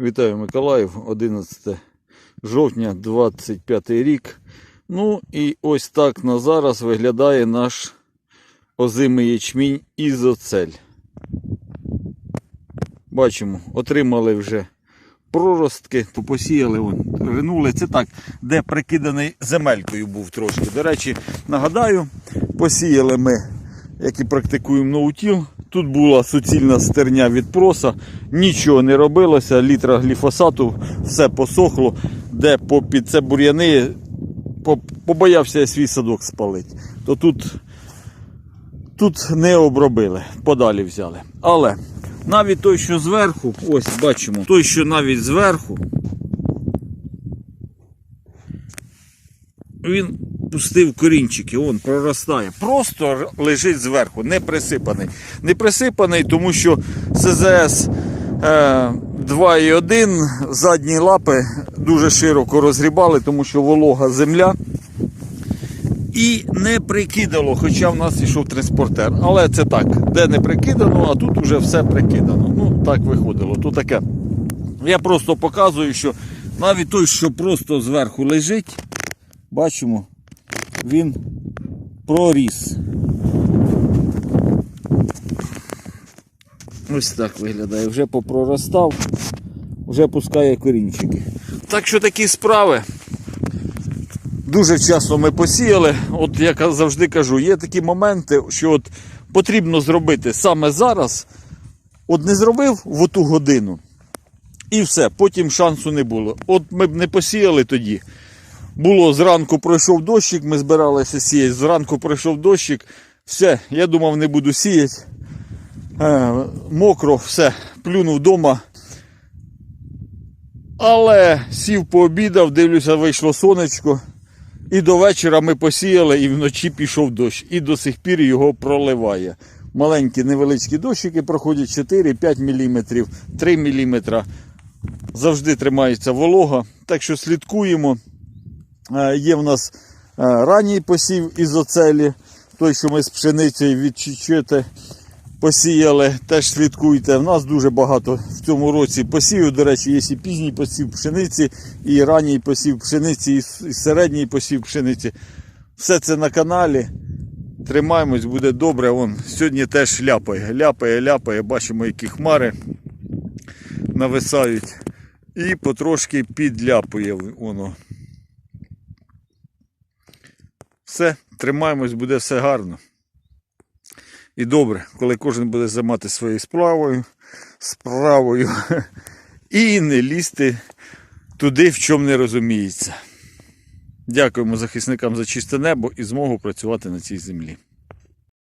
Вітаю Миколаїв, 11 жовтня 25 рік. Ну і ось так на зараз виглядає наш озимий ячмінь ізоцель. Бачимо, отримали вже проростки, посіяли, вон, ринули. Це так, де прикиданий земелькою був трошки. До речі, нагадаю, посіяли ми, як і практикуємо ноутіл. Тут була суцільна стерня від проса, нічого не робилося, літра гліфосату, все посохло, де попід це бур'яни, побоявся свій садок спалити. То тут, тут не обробили, подалі взяли. Але навіть той, що зверху, ось бачимо, той, що навіть зверху, він пустив корінчики, он проростає. Просто лежить зверху, не присипаний. Не присипаний, тому що СЗС е, 2,1 задні лапи дуже широко розгрібали, тому що волога земля. І не прикидало, хоча в нас йшов транспортер. Але це так, де не прикидано, а тут вже все прикидано. Ну, так виходило. То таке. Я просто показую, що навіть той, що просто зверху лежить, бачимо, він проріс. Ось так виглядає. Вже попроростав, вже пускає корінчики. Так що такі справи. Дуже вчасно ми посіяли. От як завжди кажу, є такі моменти, що от потрібно зробити саме зараз. От не зробив в оту годину. І все, потім шансу не було. От ми б не посіяли тоді. Було зранку пройшов дощик, ми збиралися сіяти. Зранку пройшов дощик. Все, я думав, не буду сіяти. Е, мокро, все, плюнув вдома. Але сів пообідав, дивлюся, вийшло сонечко. І до вечора ми посіяли, і вночі пішов дощ. І до сих пір його проливає. Маленькі невеличкі дощики проходять 4-5 мм, 3 мм. Завжди тримається волога. Так що слідкуємо. Е, Є в нас е, ранній посів із оцелі, той, що ми з пшеницею від посіяли, теж слідкуйте. В нас дуже багато в цьому році посівів. До речі, є і пізній посів пшениці, і ранній посів пшениці, і середній посів пшениці. Все це на каналі. Тримаємось, буде добре. Вон, сьогодні теж ляпає, ляпає, ляпає. Бачимо, які хмари нависають. І потрошки підляпує воно. Все, тримаємось, буде все гарно. І добре, коли кожен буде займатися своєю справою, справою і не лізти туди, в чому не розуміється. Дякуємо захисникам за чисте небо і змогу працювати на цій землі.